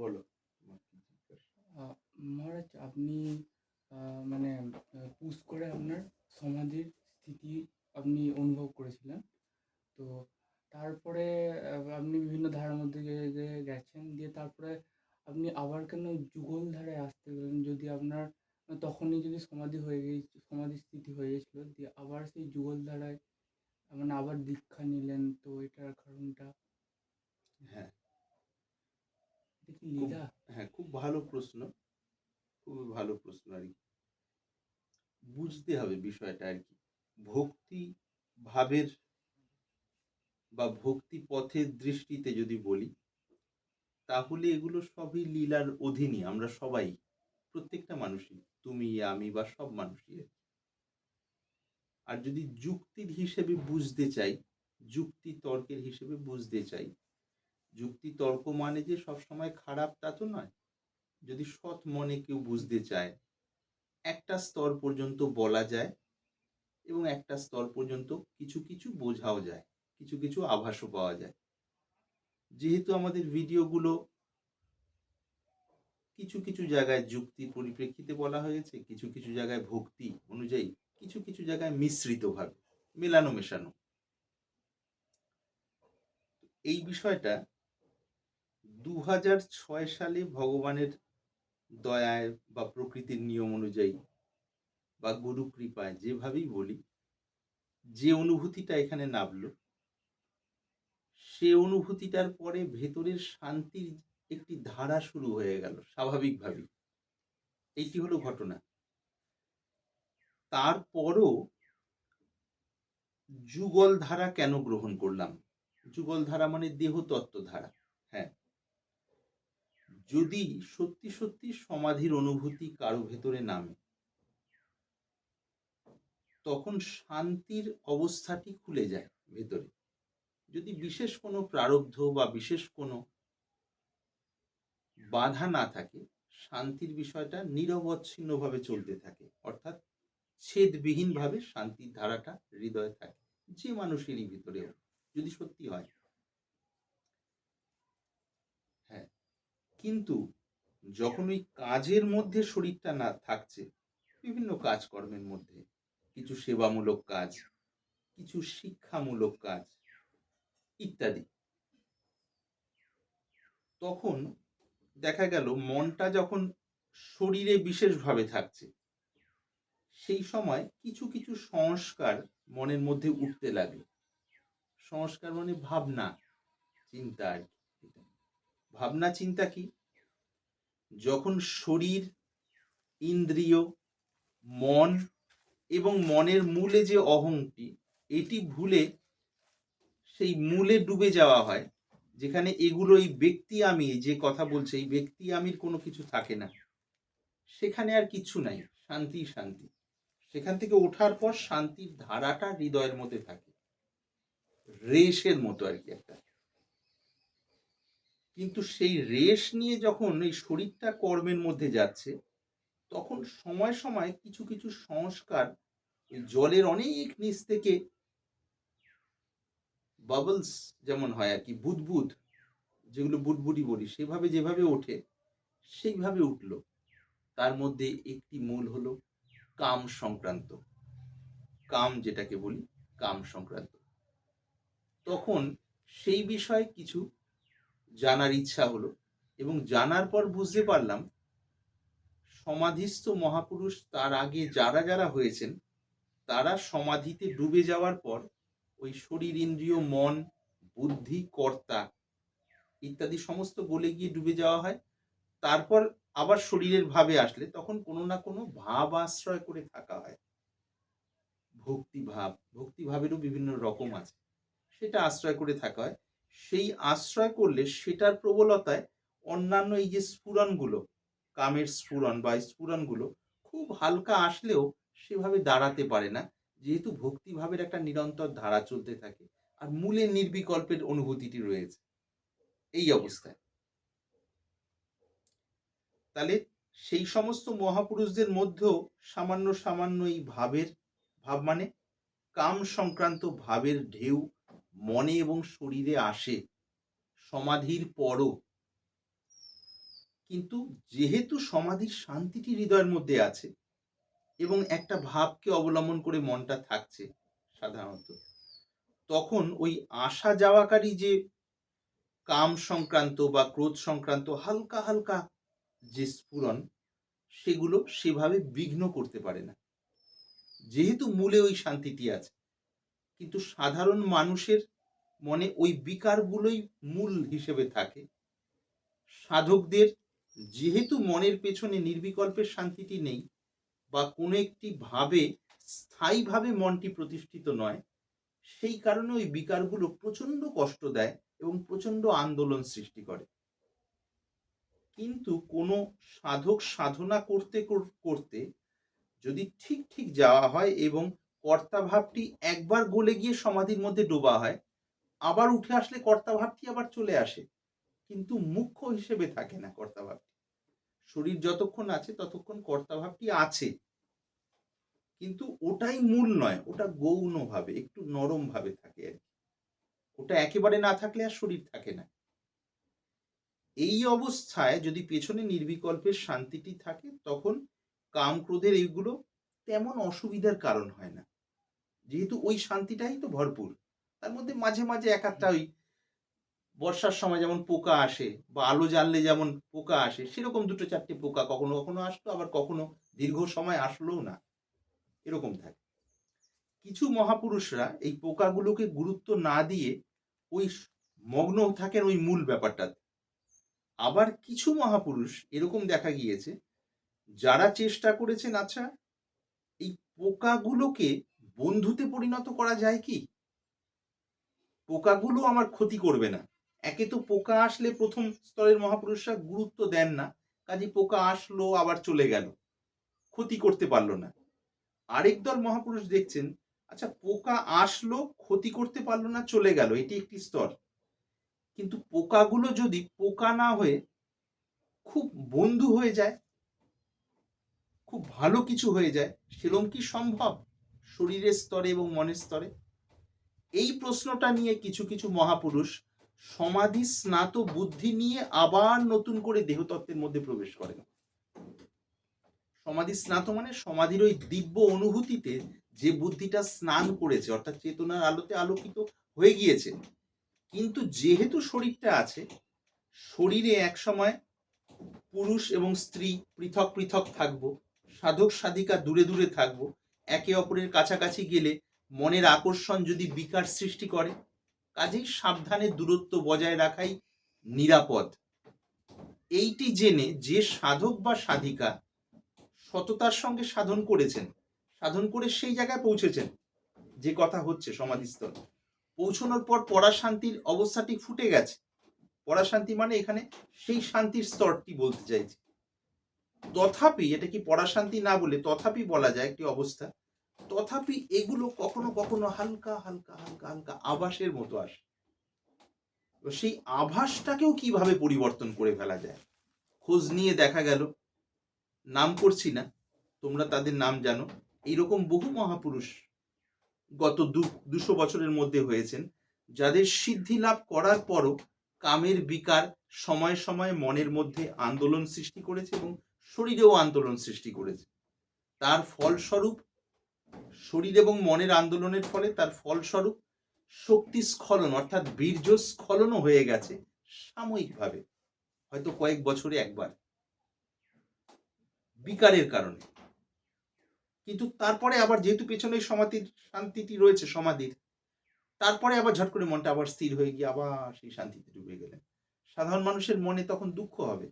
বলো। মহারাজ আপনি মানে পুশ করে আপনার সমাধির স্থিতি আপনি অনুভব করেছিলেন। তো তারপরে আপনি বিভিন্ন ধারার মধ্যে গেছেন দিয়ে তারপরে আপনি আবার কেন যুগল ধারায় আসতে গেলেন? যদি আপনার তখনই যদি সমাধি হয়ে গিয়েছে সমাধি স্থিতি হয়ে গেছিল দিয়ে আবার সেই যুগল ধারায় মানে আবার দীক্ষা নিলেন তো এটার কারণটা? হ্যাঁ হ্যাঁ খুব ভালো প্রশ্ন। খুবই ভালো প্রশ্ন আর কি। বুঝতে হবে বিষয়টা আর কি। ভক্তি ভাবের বা ভক্তি পথের দৃষ্টিতে যদি বলি তাহলে এগুলো সবই লীলার অধীনই আমরা সবাই প্রত্যেকটা মানুষই তুমি আমি বা সব মানুষই আর যদি যুক্তির হিসেবে বুঝতে চাই যুক্তি তর্কের হিসেবে বুঝতে চাই যুক্তি তর্ক মানে যে সবসময় খারাপ তা তো নয়। যদি সৎ মনে কেউ বুঝতে চায়, একটা স্তর পর্যন্ত বলা যায় এবং একটা স্তর পর্যন্ত কিছু কিছু বোঝাও যায়, কিছু কিছু আভাসও পাওয়া যায়। যেহেতু আমাদের ভিডিওগুলো কিছু কিছু জায়গায় যুক্তি পরিপ্রেক্ষিতে বলা হয়েছে, কিছু কিছু জায়গায় ভক্তি অনুযায়ী, কিছু কিছু জায়গায় মিশ্রিতভাবে মেলানো মেশানো এই বিষয়টা দু ছয় সালে ভগবানের দয়ায় বা প্রকৃতির নিয়ম অনুযায়ী বা গুরু কৃপায় যেভাবেই বলি, যে অনুভূতিটা এখানে নামলো, সে অনুভূতিটার পরে ভেতরের শান্তির একটি ধারা শুরু হয়ে গেল স্বাভাবিকভাবেই। এইটি হলো ঘটনা। তারপরও যুগল ধারা কেন গ্রহণ করলাম? যুগল ধারা মানে দেহতত্ত্ব ধারা। যদি সত্যি সত্যি সমাধির অনুভূতি কারও ভেতরে নামে, তখন শান্তির অবস্থাটি খুলে যায় ভেতরে। যদি বিশেষ কোনো প্রারব্ধ বা বিশেষ কোনো বাধা না থাকে, শান্তির বিষয়টা নিরবচ্ছিন্নভাবে চলতে থাকে, অর্থাৎ ছেদবিহীনভাবে শান্তির ধারাটা হৃদয়ে থাকে, যে মানুষেরই ভিতরে যদি সত্যি হয় হ্যাঁ। কিন্তু যখন ওই কাজের মধ্যে শরীরটা না থাকছে, বিভিন্ন কাজকর্মের মধ্যে, কিছু সেবামূলক কাজ, কিছু শিক্ষামূলক কাজ ইত্যাদি। তখন দেখা গেল মনটা যখন শরীরে বিশেষভাবে থাকছে, সেই সময় কিছু কিছু সংস্কার মনের মধ্যে উঠতে লাগে সংস্কার মানে ভাবনা, চিন্তা আর কি। ভাবনা চিন্তা কি? যখন শরীর, ইন্দ্রিয়, মন এবং মনের মূলে যে অহংটি, এটি ভুলে সেই মূলে ডুবে যাওয়া হয়, যেখানে এগুলো এই ব্যক্তি আমি, যে কথা বলছে, এই ব্যক্তি আমির কোনো কিছু থাকে না। সেখানে আর কিছু নাই, শান্তি শান্তি। সেখান থেকে ওঠার পর শান্তির ধারাটা হৃদয়ের মধ্যে থাকে। রেশের মতো আর কি একটা। কিন্তু সেই রেশ নিয়ে যখন এই শরীরটা কর্মের মধ্যে যাচ্ছে, তখন সময় সময় কিছু কিছু সংস্কার জলের অনেক নিচ থেকে বাবলস যেমন হয় আর কি, বুদবুদ, যেগুলো বুদবুদি বলি, সেভাবে যেভাবে ওঠে, সেইভাবে উঠল। তার মধ্যে একটি মূল হলো কাম সংক্রান্ত। কাম যেটাকে বলি, কাম সংক্রান্ত। তখন সেই বিষয়ে কিছু জানার ইচ্ছা হলো এবং জানার পর বুঝতে পারলাম সমাধিস্থ মহাপুরুষ তার আগে যারা যারা হয়েছেন, তারা সমাধিতে ডুবে যাওয়ার পর ওই শরীর, ইন্দ্রিয়, মন, বুদ্ধি, কর্তা ইত্যাদি সমস্ত গলে গিয়ে ডুবে যাওয়া হয়। তারপর আবার শরীরের ভাবে আসলে তখন কোনো না কোনো ভাব আশ্রয় করে থাকা হয়। ভক্তি ভাব, ভক্তি ভাবেরও বিভিন্ন রকম আছে। সেটা আশ্রয় করে থাকা হয়। সেই আশ্রয় করলে সেটার প্রবলতায় অন্যান্য এই যে স্ফুরণগুলো, কামের স্ফুরণ বা স্ফুরণগুলো খুব হালকা আসলেও সেভাবে দাঁড়াতে পারে না। যেহেতু ভক্তিভাবের একটা নিরন্তর ধারা চলতে থাকে আর মূলে নির্বিকল্পের অনুভূতিটি রয়েছে। এই অবস্থায়। তাহলে সেই সমস্ত মহাপুরুষদের মধ্যেও সামান্য সামান্য এই ভাবের ভাব মানে কাম সংক্রান্ত ভাবের ঢেউ মনে এবং শরীরে আসে, সমাধির পরও। কিন্তু যেহেতু সমাধির শান্তিটি হৃদয়ের মধ্যে আছে এবং একটা ভাবকে অবলম্বন করে মনটা থাকছে সাধারণত, তখন ওই আসা যাওয়াকারী যে কাম সংক্রান্ত বা ক্রোধ সংক্রান্ত হালকা হালকা যে স্ফুরণ, সেগুলো সেভাবে বিঘ্ন করতে পারে না। যেহেতু মূলে ওই শান্তিটি আছে কিন্তু সাধারণ মানুষের মনে ওই বিকারগুলোই মূল হিসেবে থাকে। সাধকদের যেহেতু মনের পেছনে নির্বিকল্পের শান্তিটি নেই বা কোনো একটি ভাবে স্থায়ীভাবে মনটি প্রতিষ্ঠিত নয়, সেই কারণে ওই বিকারগুলো প্রচণ্ড কষ্ট দেয় এবং প্রচণ্ড আন্দোলন সৃষ্টি করে। কিন্তু কোনো সাধক সাধনা করতে করতে যদি ঠিক ঠিক যাওয়া হয় এবং কর্তা ভাবটি একবার গলে গিয়ে সমাধির মধ্যে ডোবা হয়, আবার উঠে আসলে কর্তা ভাবটি আবার চলে আসে, কিন্তু মুখ্য হিসেবে থাকে না কর্তা ভাবটি শরীর যতক্ষণ আছে ততক্ষণ কর্তা ভাবটি আছে। কিন্তু ওটাই মূল নয়, ওটা গৌণ ভাবে একটু নরম ভাবে থাকে আর ওটা একেবারে না থাকলে আর শরীর থাকে না। এই অবস্থায় যদি পেছনে নির্বিকল্পের শান্তিটি থাকে, তখন কাম ক্রোধের এইগুলো তেমন অসুবিধার কারণ হয় না। যেহেতু ওই শান্তিটাই তো ভরপুর তার মধ্যে মাঝে মাঝে এক একটা ওই বর্ষার সময় যেমন পোকা আসে বা আলো জ্বাললে যেমন পোকা আসে সেরকম দুটো চারটে পোকা কখনো কখনো আসতো আবার কখনো দীর্ঘ সময় আসলোও না। এরকম থাকে। কিছু মহাপুরুষরা এই পোকাগুলোকে গুরুত্ব না দিয়ে ওই মগ্ন থাকেন ওই মূল ব্যাপারটাতে। আবার কিছু মহাপুরুষ এরকম দেখা গিয়েছে যারা চেষ্টা করেছেন আচ্ছা এই পোকাগুলোকে বন্ধুতে পরিণত করা যায় কি? পোকাগুলো আমার ক্ষতি করবে না। একে তো পোকা আসলে প্রথম স্তরের মহাপুরুষরা গুরুত্ব দেন না, কাজে পোকা আসলো, আবার চলে গেল। ক্ষতি করতে পারল না। আরেক দল মহাপুরুষ দেখছেন আচ্ছা পোকা আসলো, ক্ষতি করতে পারল না, চলে গেল, এটি একটি স্তর। কিন্তু পোকাগুলো যদি পোকা না হয়ে খুব বন্ধু হয়ে যায়, খুব ভালো কিছু হয়ে যায় সেরম কি সম্ভব? শরীরের স্তরে এবং মনের স্তরে। এই প্রশ্নটা নিয়ে কিছু কিছু মহাপুরুষ সমাধি, স্নাত বুদ্ধি নিয়ে আবার নতুন করে দেহতত্ত্বের মধ্যে প্রবেশ করেন। সমাধি, স্নাত মানে সমাধির ওই দিব্য অনুভূতিতে যে বুদ্ধিটা স্নান করেছে, অর্থাৎ চেতনার আলোতে আলোকিত হয়ে গিয়েছে। কিন্তু যেহেতু শরীরটা আছে, শরীরে এক সময় পুরুষ এবং স্ত্রী পৃথক পৃথক থাকব, সাধক, সাধিকা দূরে দূরে থাকব একে অপরের কাছাকাছি গেলে মনের আকর্ষণ যদি বিকার সৃষ্টি করে, কাজেই সাবধানে দূরত্ব বজায় রাখাই নিরাপদ। এইটি জেনে যে সাধক বা সাধিকা সততার সঙ্গে সাধন করেছেন, সাধন করে সেই জায়গায় পৌঁছেছেন, যে কথা হচ্ছে সমাধিস্থল। পৌঁছানোর পর পরা শান্তির অবস্থাটি ফুটে গেছে। পরা শান্তি মানে এখানে সেই শান্তির স্তরটি বলতে চাইছি। তথাপি, এটা কি পরা শান্তি না বলে, তথাপি বলা যায় একটি অবস্থা তথাপি এগুলো কখনো কখনো হালকা হালকা হালকা হালকা আভাসের মতো আসে। সেই আভাসটাকেও কীভাবে পরিবর্তন করে ফেলা যায়? খোঁজ নিয়ে দেখা গেল। নাম করছি না। তোমরা তাদের নাম জানো। এইরকম বহু মহাপুরুষ গত দু- দুশো বছরের মধ্যে হয়েছেন, যাদের সিদ্ধি লাভ করার পরও কামের বিকার সময় সময় মনের মধ্যে আন্দোলন সৃষ্টি করেছে এবং শরীরেও আন্দোলন সৃষ্টি করেছে। তার ফলস্বরূপ শরীর এবং মনের আন্দোলনের ফলে তার ফলস্বরূপ শক্তি স্খলন, অর্থাৎ বীর্য স্খলনও হয়ে গেছে সাময়িকভাবে, হয়তো কয়েক বছরে একবার। বিকারের কারণে। কিন্তু তারপরে আবার যেহেতু পেছনে সমাধির শান্তিটি রয়েছে সমাধির, তারপরে আবার ঝট করে মনটা আবার স্থির হয়ে গিয়ে আবার সেই শান্তিতে ডুবে গেলেন। সাধারণ মানুষের মনে তখন দুঃখ হবে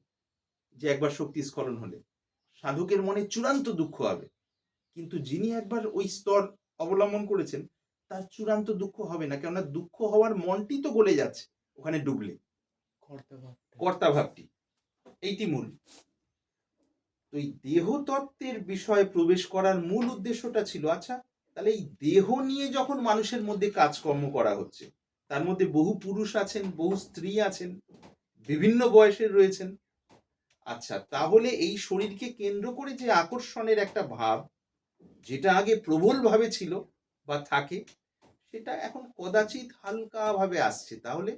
যে একবার শক্তি স্খলন হলে। সাধকের মনে চূড়ান্ত দুঃখ হবে। কিন্তু যিনি একবার ওই স্তর অবলম্বন করেছেন তার চূড়ান্ত দুঃখ হবে না। কেননা দুঃখ হওয়ার মনটি তো গলে যাচ্ছে ওখানে ডুবলে। কর্তা ভাবটি এইটি মূল। তো এই দেহতত্ত্বের বিষয়ে প্রবেশ করার মূল উদ্দেশ্যটা ছিল আচ্ছা তাহলে এই দেহ নিয়ে যখন মানুষের মধ্যে কাজকর্ম করা হচ্ছে তার মধ্যে বহু পুরুষ আছেন বহু স্ত্রী আছেন বিভিন্ন বয়সের রয়েছেন আচ্ছা তাহলে এই শরীরকে কেন্দ্র করে যে আকর্ষণের একটা ভাব যেটা আগে প্রবল ভাবে ছিল বা থাকে, সেটা এখন কদাচিৎ হালকা ভাবে আসছে। তাহলে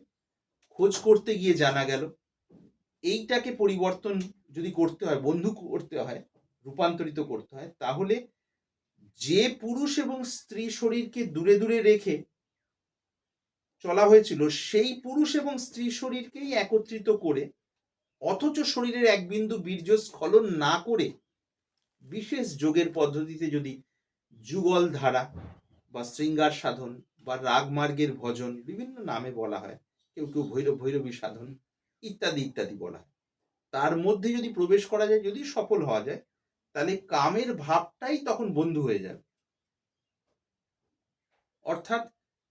খোঁজ করতে গিয়ে জানা গেল, এইটাকে পরিবর্তন যদি করতে হয়, বন্ধু করতে হয়, রূপান্তরিত করতে হয়, তাহলে যে পুরুষ এবং স্ত্রী শরীরকে দূরে দূরে রেখে চলা হয়েছিল, সেই পুরুষ এবং স্ত্রী শরীরকেই একত্রিত করে, অথচ শরীরের এক বিন্দু বীর্য স্খলন না করে বিশেষ যোগের পদ্ধতিতে যদি যুগল ধারা বা শৃঙ্গার সাধন বা রাগমার্গের ভজন বিভিন্ন নামে বলা হয়, কেউ কেউ ভৈরব, ভৈরবী সাধন ইত্যাদি ইত্যাদি বলা হয় তার মধ্যে যদি প্রবেশ করা যায়, যদি সফল হওয়া যায়, তাহলে কামের ভাবটাই তখন বন্ধু হয়ে যাবে অর্থাৎ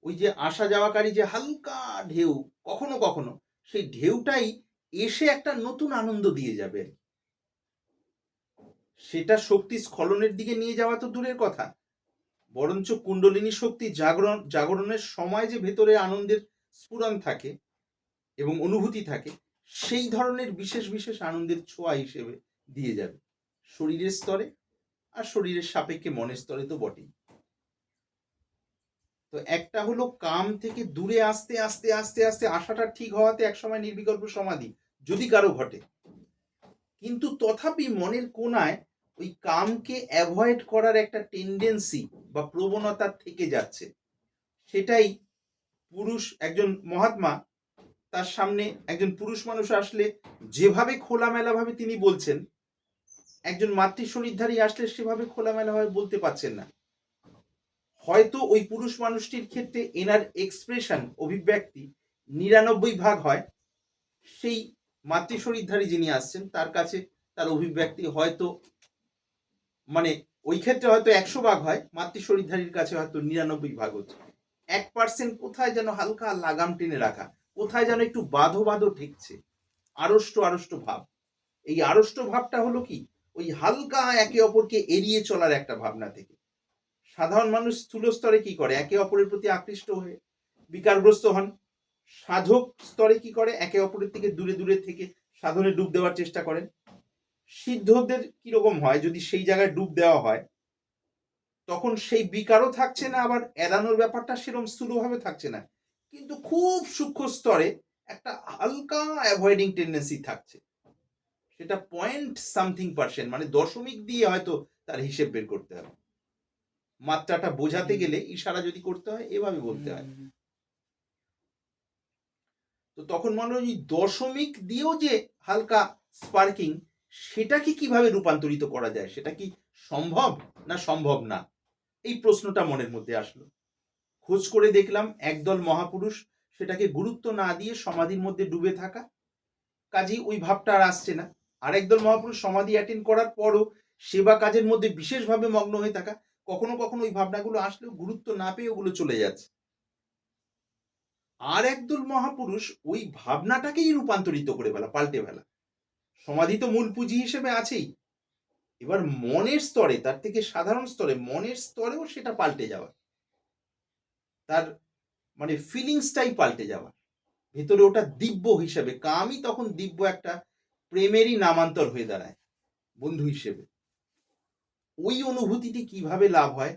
ওই যে আসা যাওয়াকারী যে হালকা ঢেউ, কখনো কখনো সেই ঢেউটাই এসে একটা নতুন আনন্দ দিয়ে যাবে আর। সেটা শক্তি স্খলনের দিকে নিয়ে যাওয়া তো দূরের কথা। বরঞ্চ কুণ্ডলিনী শক্তি জাগরণ, জাগরণের সময় যে ভেতরে আনন্দের স্ফুরণ থাকে এবং অনুভূতি থাকে, সেই ধরনের বিশেষ বিশেষ আনন্দের ছোঁয়া হিসেবে দিয়ে যাবে। শরীরের স্তরে আর শরীরের সাপেক্ষে মনের স্তরে তো বটেই। তো একটা হলো কাম থেকে দূরে আসতে আসতে, আস্তে আস্তে আসাটা ঠিক হওয়াতে একসময় নির্বিকল্প সমাধি, যদি কারও ঘটে। কিন্তু তথাপি মনের কোনায় ওই কামকে অ্যাভয়েড করার একটা টেন্ডেন্সি বা প্রবণতা থেকে যাচ্ছে। সেটাই পুরুষ, একজন মহাত্মা, তার সামনে একজন পুরুষ মানুষ আসলে যেভাবে খোলামেলাভাবে তিনি বলছেন, একজন মাতৃ শরীরধারী আসলে সেভাবে খোলামেলাভাবে বলতে পারছেন না। হয়তো ওই পুরুষ মানুষটির ক্ষেত্রে এনার এক্সপ্রেশন অভিব্যক্তি নিরানব্বই ভাগ হয়, সেই মাতৃ শরীরধারী যিনি আসছেন, তার কাছে তার অভিব্যক্তি হয়তো মানে ওই ক্ষেত্রে হয়তো একশো ভাগ হয় মাতৃ শরীরধারীর কাছে হয়তো নিরানব্বই ভাগ হচ্ছে। এক পার্সেন্ট কোথায় যেন হালকা লাগাম টেনে রাখা, কোথায় যেন একটু বাঁধো বাঁধো ঠেকছে। আড়ষ্ট আড়ষ্ট ভাব। এই আড়ষ্ট ভাবটা হলো কি? ওই হালকা একে অপরকে এড়িয়ে চলার একটা ভাবনা থেকে। সাধারণ মানুষ স্থূল স্তরে কি করে? একে অপরের প্রতি আকৃষ্ট হয়ে বিকারগ্রস্ত হন। সাধক স্তরে কি করে? একে অপরের থেকে দূরে দূরে থেকে সাধনে ডুব দেওয়ার চেষ্টা করেন। সিদ্ধদের কীরকম হয়? যদি সেই জায়গায় ডুব দেওয়া হয় তখন সেই বিকারও থাকছে না আবার এড়ানোর ব্যাপারটা সেরকম স্থূলভাবে থাকছে না। কিন্তু খুব সূক্ষ্ম স্তরে একটা হালকা অ্যাভয়েডিং টেন্ডেন্সি থাকছে। সেটা পয়েন্ট সামথিং পার্সেন্ট মানে দশমিক দিয়ে হয়তো তার হিসেব বের করতে হবে। মাত্রাটা বোঝাতে গেলে ইশারা যদি করতে হয় এভাবে বলতে হয়। তো তখন মনে হয় দশমিক দিয়েও যে হালকা স্পার্কিং সেটাকে কীভাবে রূপান্তরিত করা যায়? সেটা কি সম্ভব না সম্ভব না? এই প্রশ্নটা মনের মধ্যে আসলো। খোঁজ করে দেখলাম একদল মহাপুরুষ সেটাকে গুরুত্ব না দিয়ে সমাধির মধ্যে ডুবে থাকা। কাজেই ওই ভাবটা আর আসছে না। আর একদল মহাপুরুষ সমাধি অ্যাটেন্ড করার পরও সেবা কাজের মধ্যে বিশেষভাবে মগ্ন হয়ে থাকা। কখনো কখনো ওই ভাবনাগুলো আসলেও গুরুত্ব না পেয়ে ওগুলো চলে যাচ্ছে। আর একদল মহাপুরুষ ওই ভাবনাটাকেই রূপান্তরিত করে ফেলা, পাল্টে ফেলা। সমাধি তো মূল পুঁজি হিসেবে আছেই। এবার মনের স্তরে, তার থেকে সাধারণ স্তরে, মনের স্তরেও সেটা পাল্টে যাওয়া। তার মানে ফিলিংসটাই পাল্টে যাওয়া। ভেতরে ওটা দিব্য হিসেবে, কামই তখন দিব্য একটা প্রেমেরই নামান্তর হয়ে দাঁড়ায়, বন্ধু হিসেবে। ওই অনুভূতিটি কীভাবে লাভ হয়,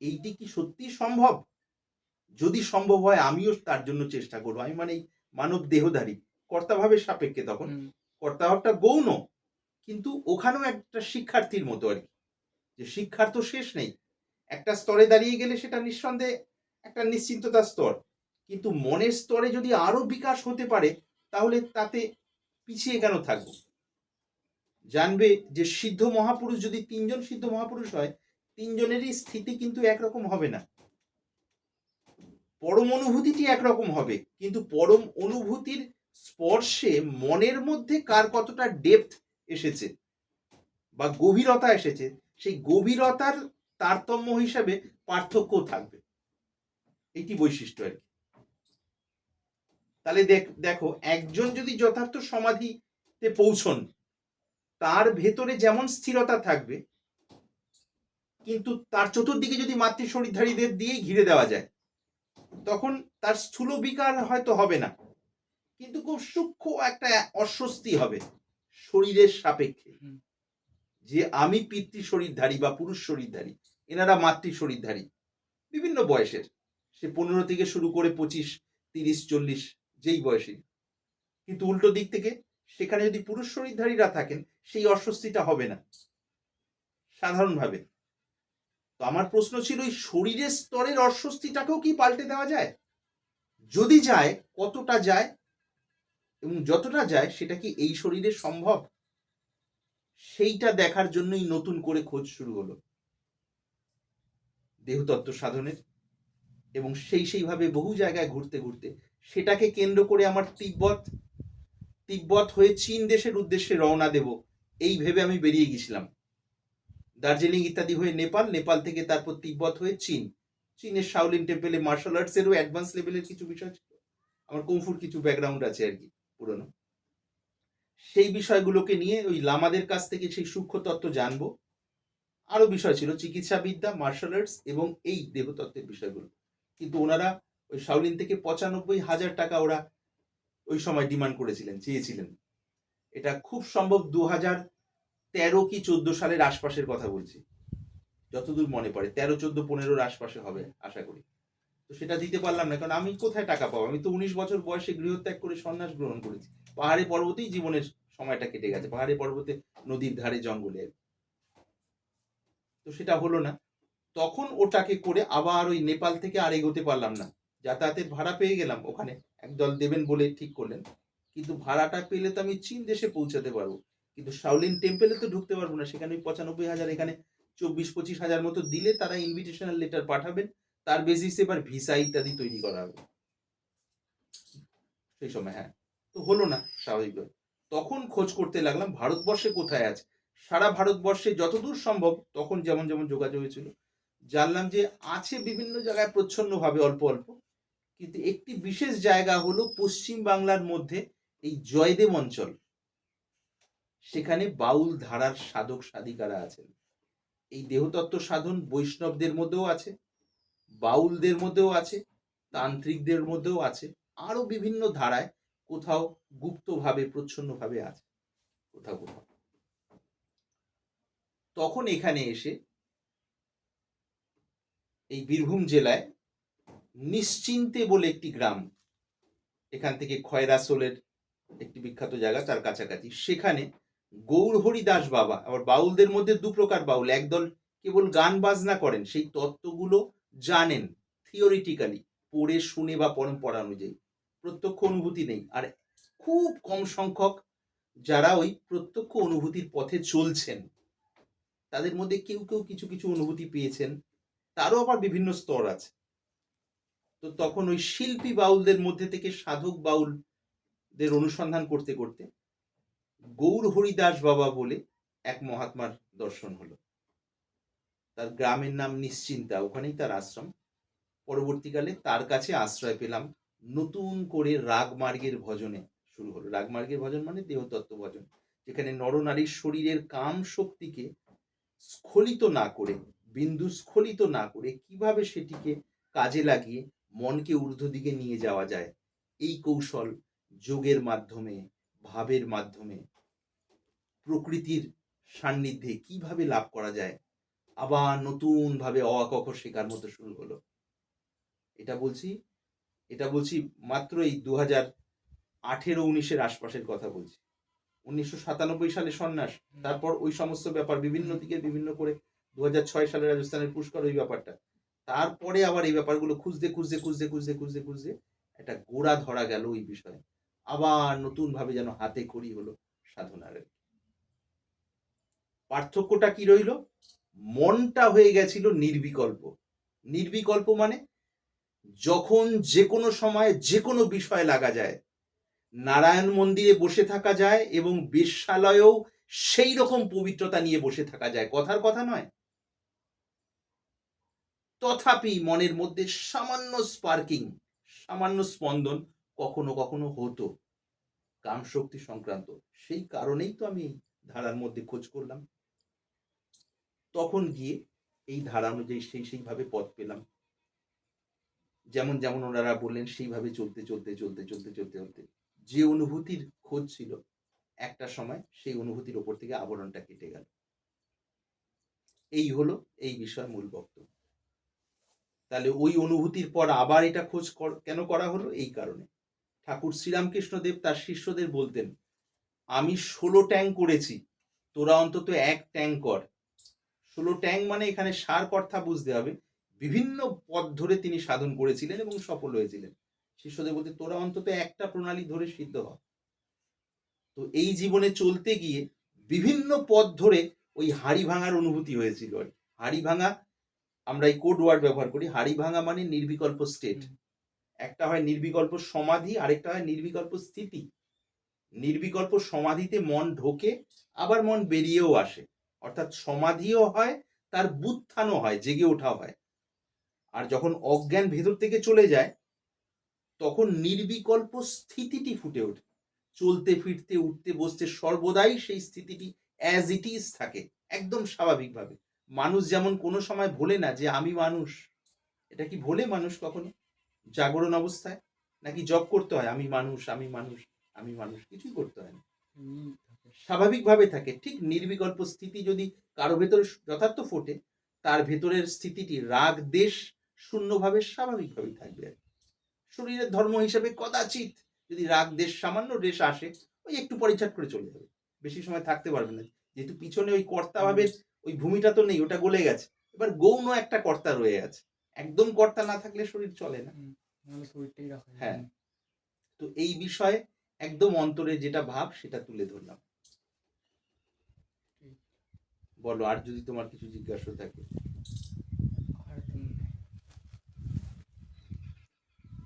এইটি কি সত্যি সম্ভব? যদি সম্ভব হয়, আমিও তার জন্য চেষ্টা করব। আমি মানে মানব দেহধারী কর্তাভাবের সাপেক্ষে তখন। কর্তাভাবটা গৌণ, কিন্তু ওখানেও একটা শিক্ষার্থীর মতো আর কি। যে শিক্ষার তো শেষ নেই। একটা স্তরে দাঁড়িয়ে গেলে সেটা নিঃসন্দেহে একটা নিশ্চিন্ততার স্তর। কিন্তু মনের স্তরে যদি আরও বিকাশ হতে পারে, তাহলে তাতে পিছিয়ে কেন থাকব? জানবে যে সিদ্ধ মহাপুরুষ যদি তিনজন সিদ্ধ মহাপুরুষ হয়, তিনজনেরই স্থিতি কিন্তু একরকম হবে না। পরম অনুভূতিটি একরকম হবে, কিন্তু পরম অনুভূতির স্পর্শে মনের মধ্যে কার কতটা ডেপথ এসেছে বা গভীরতা এসেছে, সেই গভীরতার তারতম্য হিসাবে পার্থক্য থাকবে। এটি বৈশিষ্ট্য আর কি। তাহলে দেখ- একজন যদি যথার্থ সমাধিতে পৌঁছন, তার ভেতরে যেমন স্থিরতা থাকবে, কিন্তু তার চতুর্দিকে যদি মাতৃ শরীরধারীদের দিয়েই ঘিরে দেওয়া যায়, তখন তার স্থূল বিকার হয়তো হবে না। কিন্তু খুব সূক্ষ্ম একটা অস্বস্তি হবে শরীরের সাপেক্ষে। যে আমি পিতৃ শরীরধারী বা পুরুষ শরীরধারী এনারা মাতৃ শরীরধারী বিভিন্ন বয়সের সে পনেরো থেকে শুরু করে পঁচিশ তিরিশ চল্লিশ যেই বয়সে। কিন্তু উল্টো দিক থেকে সেখানে যদি পুরুষ শরীরধারীরা থাকেন সেই অস্বস্তিটা হবে না। সাধারণভাবে। তো আমার প্রশ্ন ছিল ওই শরীরের স্তরের অস্বস্তিটাকেও কি পাল্টে দেওয়া যায়? যদি যায় কতটা যায়? এবং যতটা যায় সেটা কি এই শরীরে সম্ভব? সেইটা দেখার জন্যই নতুন করে খোঁজ শুরু হলো। দেহতত্ত্ব সাধনের এবং সেই সেইভাবে বহু জায়গায় ঘুরতে ঘুরতে সেটাকে কেন্দ্র করে আমার তিব্বত তিব্বত হয়ে চীন দেশের উদ্দেশ্যে রওনা দেব, এই ভেবে আমি বেরিয়ে গেছিলাম। দার্জিলিং ইত্যাদি হয়ে নেপাল নেপাল থেকে তারপর তিব্বত হয়ে চীন। চীনের শাওলিন টেম্পেলে মার্শাল আর্টসেরও অ্যাডভান্স লেভেলের কিছু বিষয় ছিল। আমার কুমফুর কিছু ব্যাকগ্রাউন্ড আছে আর কি। পুরনো। সেই বিষয়গুলোকে নিয়ে ওই লামাদের কাছ থেকে সেই সূক্ষ্ম তত্ত্ব জানব। আরও বিষয় ছিল চিকিৎসাবিদ্যা মার্শাল আর্টস এবং এই দেহতত্ত্বের বিষয়গুলো। কিন্তু ওনারা ওই শাওলিন থেকে পঁচানব্বই হাজার টাকা ওরা ওই সময় ডিমান্ড করেছিলেন, চেয়েছিলেন। এটা খুব সম্ভব দু হাজার তেরো কি চোদ্দ সালের আশপাশের কথা বলছি। যতদূর মনে পড়ে, তেরো, চোদ্দ, পনেরোর আশপাশে হবে, আশা করি। তো সেটা দিতে পারলাম না, কারণ আমি কোথায় টাকা পাবো? আমি তো উনিশ বছর বয়সে গৃহত্যাগ করে সন্ন্যাস গ্রহণ করেছি। পাহাড়ে পর্বতেই জীবনের সময়টা কেটে গেছে, পাহাড়ে পর্বতে নদীর ধারে জঙ্গলে। তো সেটা হলো না। তখন ওটাকে করে আবার ওই নেপাল থেকে আর এগোতে পারলাম না। যাতায়াতের ভাড়া পেয়ে গেলাম ওখানে, একদল দেবেন বলে ঠিক করলেন। কিন্তু ভাড়াটা পেলে তো আমি চীন দেশে পৌঁছাতে পারব। কিন্তু শাওলিন টেম্পেলে তো ঢুকতে পারব না, সেখানে পঁচানব্বই হাজার, এখানে চব্বিশ পঁচিশ হাজার মতো দিলে তারা ইনভিটেশনাল লেটার পাঠাবেন। তার বেসিসে এবার ভিসা ইত্যাদি তৈরি করা হবে। সেই সময় হ্যাঁ। তো হলো না স্বাভাবিকভাবে তখন খোঁজ করতে লাগলাম ভারতবর্ষে কোথায় আছে। সারা ভারতবর্ষে যতদূর সম্ভব তখন যেমন যেমন যোগাযোগ হয়েছিল, জানলাম যে আছে বিভিন্ন জায়গায় প্রচ্ছন্নভাবে অল্প অল্প, কিন্তু একটি বিশেষ জায়গা হলো পশ্চিম বাংলার মধ্যে এই জয়দেব অঞ্চল। সেখানে বাউল ধারার সাধক সাধিকারা আছেন। এই দেহতত্ত্ব সাধন বৈষ্ণবদের মধ্যেও আছে। বাউলদের মধ্যেও আছে, তান্ত্রিকদের মধ্যেও আছে, আরও বিভিন্ন ধারায় কোথাও গুপ্তভাবে, প্রচ্ছন্নভাবে আছে, কোথাও কোথাও। তখন এখানে এসে এই বীরভূম জেলায় নিশ্চিন্তে বলে একটি গ্রাম, এখান থেকে খয়রাসোলের একটি বিখ্যাত জায়গা তার কাছাকাছি, সেখানে গৌরহরি দাস বাবা, আবার বাউলদের মধ্যে দু প্রকার বাউল, একদল কেবল গান বাজনা করেন, সেই তত্ত্বগুলো জানেন থিওরিটিক্যালি পড়ে, শুনে বা পরম্পরা অনুযায়ী। প্রত্যক্ষ অনুভূতি নেই। আর খুব কম সংখ্যক যারা ওই প্রত্যক্ষ অনুভূতির পথে চলছেন, তাদের মধ্যে কেউ কেউ কিছু কিছু অনুভূতি পেয়েছেন, তারও আবার বিভিন্ন স্তর আছে। তো তখন ওই শিল্পী বাউলদের মধ্যে থেকে সাধক বাউলদের অনুসন্ধান করতে করতে গৌর হরিদাস বাবা বলে এক মহাত্মার দর্শন হলো। তার গ্রামের নাম নিশ্চিন্তা, ওখানেই তার আশ্রম। পরবর্তীকালে তার কাছে আশ্রয় পেলাম নতুন করে রাগমার্গের ভজনে শুরু হলো। রাগমার্গের ভজন মানে দেহতত্ত্ব ভজন, যেখানে নরনারীর শরীরের কাম শক্তিকে স্খলিত না করে, বিন্দু স্খলিত না করে কীভাবে সেটিকে কাজে লাগিয়ে মনকে ঊর্ধ্ব দিকে নিয়ে যাওয়া যায়, এই কৌশল যোগের মাধ্যমে, ভাবের মাধ্যমে, প্রকৃতির সান্নিধ্যে কীভাবে লাভ করা যায় আবার নতুন ভাবে অকখ শেখার মতো শুরু হলো। এটা বলছি এটা বলছি মাত্র এই দু হাজার আঠেরো উনিশের আশপাশের কথা বলছি। উনিশশো সাতানব্বই সালে সন্ন্যাস তারপর ওই সমস্ত ব্যাপার বিভিন্ন দিকে বিভিন্ন করে দু ছয় সালে রাজস্থানের পুষ্কর ওই ব্যাপারটা। তারপরে আবার এই ব্যাপারগুলো খুঁজতে খুঁজতে খুঁজতে খুঁজতে খুঁজতে খুঁজতে একটা গোড়া ধরা গেল ওই বিষয়ে। আবার নতুন ভাবে যেন হাতে খড়ি হলো সাধনার। পার্থক্যটা কি রইল? মনটা হয়ে গেছিল নির্বিকল্প। নির্বিকল্প মানে যখন যে কোনো সময় যে কোনো বিষয় লাগা যায়, নারায়ণ মন্দিরে বসে থাকা যায় এবং বেশ্যালয়েও সেই রকম পবিত্রতা নিয়ে বসে থাকা যায়। কথার কথা নয়। তথাপি মনের মধ্যে সামান্য স্পার্কিং সামান্য স্পন্দন কখনো কখনো হতো। কাম শক্তি সংক্রান্ত। সেই কারণেই তো আমি ধারার মধ্যে খোঁজ করলাম। তখন গিয়ে এই ধারা অনুযায়ী সেই সেইভাবে পথ পেলাম। যেমন যেমন ওনারা বললেন, সেইভাবে চলতে চলতে চলতে চলতে চলতে চলতে। যে অনুভূতির খোঁজ ছিল, একটা সময় সেই অনুভূতির ওপর থেকে আবরণটা কেটে গেল। এই হলো এই বিষয় মূল বক্তব্য। তাহলে ওই অনুভূতির পর আবার এটা খোঁজ কেন করা হলো? এই কারণে। ঠাকুর শ্রীরামকৃষ্ণ দেব তার শিষ্যদের বলতেন, আমি ষোলো ট্যাং করেছি, তোরা অন্তত এক ট্যাং কর। ষোলো ট্যাং মানে এখানে সার কর্তা বুঝতে হবে। বিভিন্ন পথ ধরে তিনি সাধন করেছিলেন এবং সফল হয়েছিলেন। শিষ্যদের বলতে তোরা অন্তত একটা প্রণালী ধরে সিদ্ধ হ। তো এই জীবনে চলতে গিয়ে বিভিন্ন পথ ধরে ওই হাড়ি ভাঙার অনুভূতি হয়েছিল। আর। হাড়ি ভাঙা আমরা এই কোড ওয়ার্ড ব্যবহার করি হাড়ি ভাঙা মানে নির্বিকল্প স্টেট একটা হয় নির্বিকল্প সমাধি আরেকটা হয় নির্বিকল্প স্থিতি। নির্বিকল্প সমাধিতে মন ঢোকে আবার মন বেরিয়েও আসে। অর্থাৎ সমাধিও হয়, তার বুত্থানও হয়, জেগে ওঠা হয়। আর যখন অজ্ঞান ভেতর থেকে চলে যায়, তখন নির্বিকল্প স্থিতিটি ফুটে ওঠে। চলতে, ফিরতে, উঠতে, বসতে সর্বদাই সেই স্থিতিটি অ্যাজ ইট ইজ থাকে, একদম স্বাভাবিকভাবে। মানুষ যেমন কোনো সময় ভোলে না যে আমি মানুষ, এটা কি ভোলে মানুষ কখনো? জাগরণ অবস্থায়? নাকি জব করতে হয়, আমি মানুষ আমি মানুষ আমি মানুষ, কিছুই করতে হয় না। স্বাভাবিকভাবে থাকে। ঠিক নির্বিকল্প স্থিতি যদি কারও ভেতরে যথার্থ ফোটে তার ভেতরের স্থিতিটি রাগ দেশ শূন্যভাবে স্বাভাবিকভাবেই থাকবে। শরীরের ধর্ম হিসেবে কদাচিৎ যদি রাগ দেশ সামান্য দেশ আসে ওই একটু পরিচাট করে চলে যাবে। বেশি সময় থাকতে পারবে না। যেহেতু পিছনে ওই কর্তা ভাবের ওই ভূমিটা তো নেই ওটা গলে গেছে। এবার গৌণ একটা কর্তা রয়ে আছে। একদম কর্তা না থাকলে শরীর চলে না। হ্যাঁ। তো এই বিষয়ে একদম অন্তরে যেটা ভাব সেটা তুলে ধরলাম। বলো আর যদি তোমার কিছু জিজ্ঞাসা থাকে।